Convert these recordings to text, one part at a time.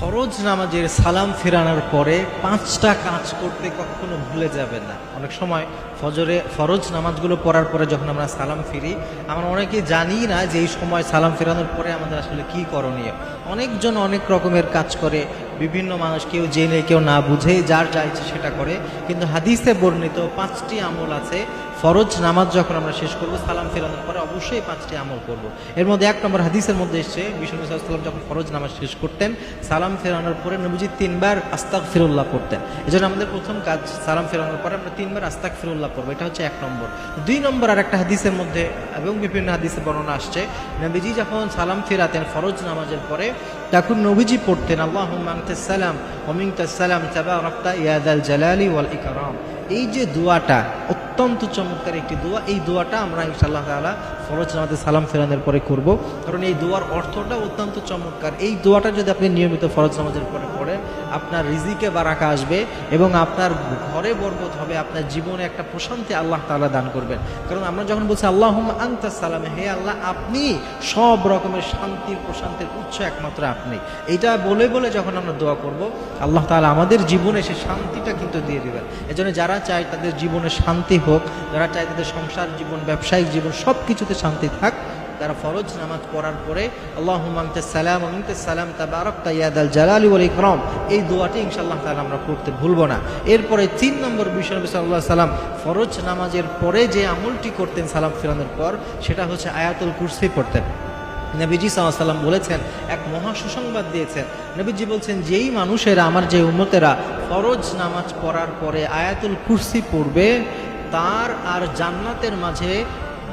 ফরজ নামাজের সালাম ফেরানোর পরে পাঁচটা কাজ করতে কখনো ভুলে যাবেন না। অনেক সময় ফজরে, ফরজ নামাজগুলো পড়ার পরে যখন আমরা সালাম ফিরি, আমরা অনেকে জানি না যে এই সময় সালাম ফেরানোর পরে আমাদের আসলে কি করণীয়। অনেকজন অনেক রকমের কাজ করে, বিভিন্ন মানুষ কেউ জেনে, কেউ না বুঝে, যার যা ইচ্ছে সেটা করে। কিন্তু হাদিসে বর্ণিত পাঁচটি আমল আছে ফরজ নামাজ যখন আমরা শেষ করব, সালাম ফেরানোর পরে অবশ্যই পাঁচটি আমল করব। এর মধ্যে এক নম্বর হাদিসের মধ্যে এসছে, বিষ্ণু সাল্লাম যখন ফরজ নামাজ শেষ করতেন, সালাম ফেরানোর পরে নবীজি তিনবার আস্তাক ফিরুল্লাহ পড়তেন। এই জন্য আমাদের প্রথম কাজ সালাম ফেরানোর পরে আমরা তিনবার আস্তাক ফিরুল্লাহ পড়ব, এটা হচ্ছে এক নম্বর। দুই নম্বর আর একটা হাদিসের মধ্যে এবং বিভিন্ন হাদিসে বর্ণনা আসছে, নবীজি যখন সালাম ফেরাতেন ফরজ নামাজের পরে, তখন নবীজি পড়তেন আল্লাহ সালাম সালাম তাবা রক্তা ইয়াদাল জালালি ওয়াল ইকরাম। এই যে দোয়াটা, অত্যন্ত চমৎকার একটি দোয়া, এই দোয়াটা আমরা ইনশাআল্লাহ তাআলা ফরজ নামাজে সালাম ফেরানোর পরে করব। কারণ এই দোয়ার অর্থটা অত্যন্ত চমৎকার। এই দোয়াটা যদি আপনি নিয়মিত ফরজ নামাজের পরে পড়েন, আপনার রিজিকে বারাকা আসবে এবং আপনার ঘরে বরকত হবে, আপনার জীবনে একটা প্রশান্তি আল্লাহ তাআলা দান করবেন। কারণ আমরা যখন বলছি আল্লাহ আন্তা সালাম হে আল্লাহ, আপনি সব রকমের শান্তির প্রশান্তির উৎস একমাত্র আপনি। এটা বলে বলে যখন আমরা দোয়া করব, আল্লাহ তাআলা আমাদের জীবনে সে শান্তিটা কিন্তু দিয়ে দেবেন। এজন্য যারা চায় তাদের জীবনে শান্তি হোক, যারা চায় তাদের সংসার জীবন, ব্যবসায়িক জীবন সব কিছুতে শান্তি থাক, তারা ফরজ নামাজ পড়ার পরে আল্লাহ সালাম আমিনতে সালাম তা তাবারক তাইয়াদাল জালালি ওয়াল ইকরাম। এই দোয়াটি ইনশাল্লাহ তাআলা আমরা পড়তে ভুলবো না। এরপরে তিন নম্বর বিষয় নবী আলাইহি সাল্লাম ফরজ নামাজের পরে যে আমলটি করতেন সালাম ফিরানোর পর, সেটা হচ্ছে আয়াতুল কুরসি পড়তেন। নবীজি সাল্লাম বলেছেন, এক মহা সুসংবাদ দিয়েছেন। নবীজি বলছেন, যেই মানুষেরা, আমার যে উন্নতেরা ফরজ নামাজ পড়ার পরে আয়াতুল কুরসি পড়বে, তার আর জান্নাতের মাঝে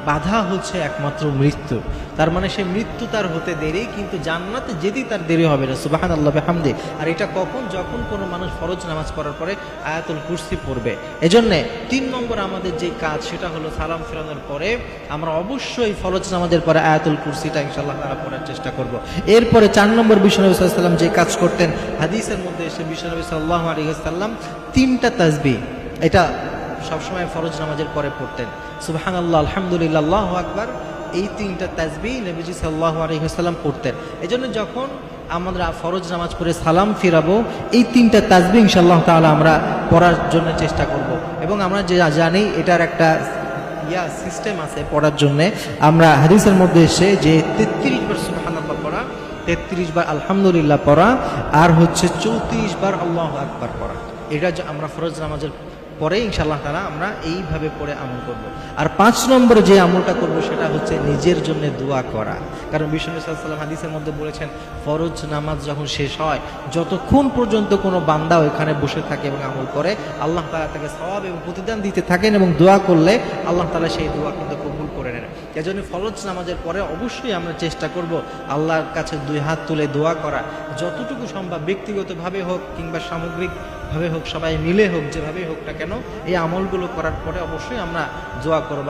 বাধা হচ্ছে একমাত্র মৃত্যু। তার মানে সে মৃত্যু তার হতে দেরি, কিন্তু জান্নাতে যেতেই তার দেরি হবে না। সুবাহান আল্লাহ হামদে আর এটা কখন? যখন কোনো মানুষ ফরজ নামাজ পড়ার পরে আয়াতুল কুর্সি পড়বে। এজন্যে তিন নম্বর আমাদের যে কাজ, সেটা হলো সালাম ফেরানোর পরে আমরা অবশ্যই ফরজ নামাজের পরে আয়াতুল কুরসিটা ইনশাল্লাহ তারা পড়ার চেষ্টা করব। এরপরে চার নম্বর বিশ্বনবী সাল্লাম যে কাজ করতেন, হাদিসের মধ্যে এসে বিশ্বনবী সাল্লাহ আলী সাল্লাম তিনটা তাজবি এটা সবসময় ফরজ নামাজের পরে পড়তেন। সুবাহান আল্লাহ আলহামদুলিল্লাহ আকবার, এই তিনটা তাজবি নবীজি সাল্লাহ আলহিহাল্লাম পড়তেন। এই জন্য যখন আমরা ফরজ নামাজ পড়ে সালাম ফিরাবো, এই তিনটা তাজবি ইনশাল্লাহ তাহলে আমরা পড়ার জন্য চেষ্টা করব। এবং আমরা যে জানি এটার একটা ইয়া সিস্টেম আছে পড়ার জন্যে। আমরা হাদিসের মধ্যে এসে যে তেত্রিশ বার সুবাহান আল্লাহ পড়া, তেত্রিশ বার আলহামদুলিল্লাহ পড়া, আর হচ্ছে চৌত্রিশ বার আল্লাহ আকবার পড়া। এটা আমরা ফরজ নামাজের পরে ইনশাল্লাহ তারা আমরা এইভাবে পড়ে আমল করব। আর পাঁচ নম্বরে যে আমলটা করব সেটা হচ্ছে নিজের জন্য দোয়া করা। কারণ বিষ্ণু সাল্লাম হাদিসের মধ্যে বলেছেন, ফরজ নামাজ যখন শেষ হয়, যতক্ষণ পর্যন্ত কোনো বান্দা ওইখানে বসে থাকে এবং আমল করে, আল্লাহ তালা তাকে সবাব এবং প্রতিদান দিতে থাকেন এবং দোয়া করলে আল্লাহ তালা সেই দোয়া কিন্তু কবুল করে নেন। এজন্য ফরজ নামাজের পরে অবশ্যই আমরা চেষ্টা করব আল্লাহর কাছে দুই হাত তুলে দোয়া করা। যতটুকু সম্ভব ব্যক্তিগতভাবে হোক কিংবা সামগ্রিকভাবে হোক, সবাই মিলে হোক, যেভাবেই হোক না কেন, এই আমলগুলো করার পরে অবশ্যই আমরা জোয়া করব।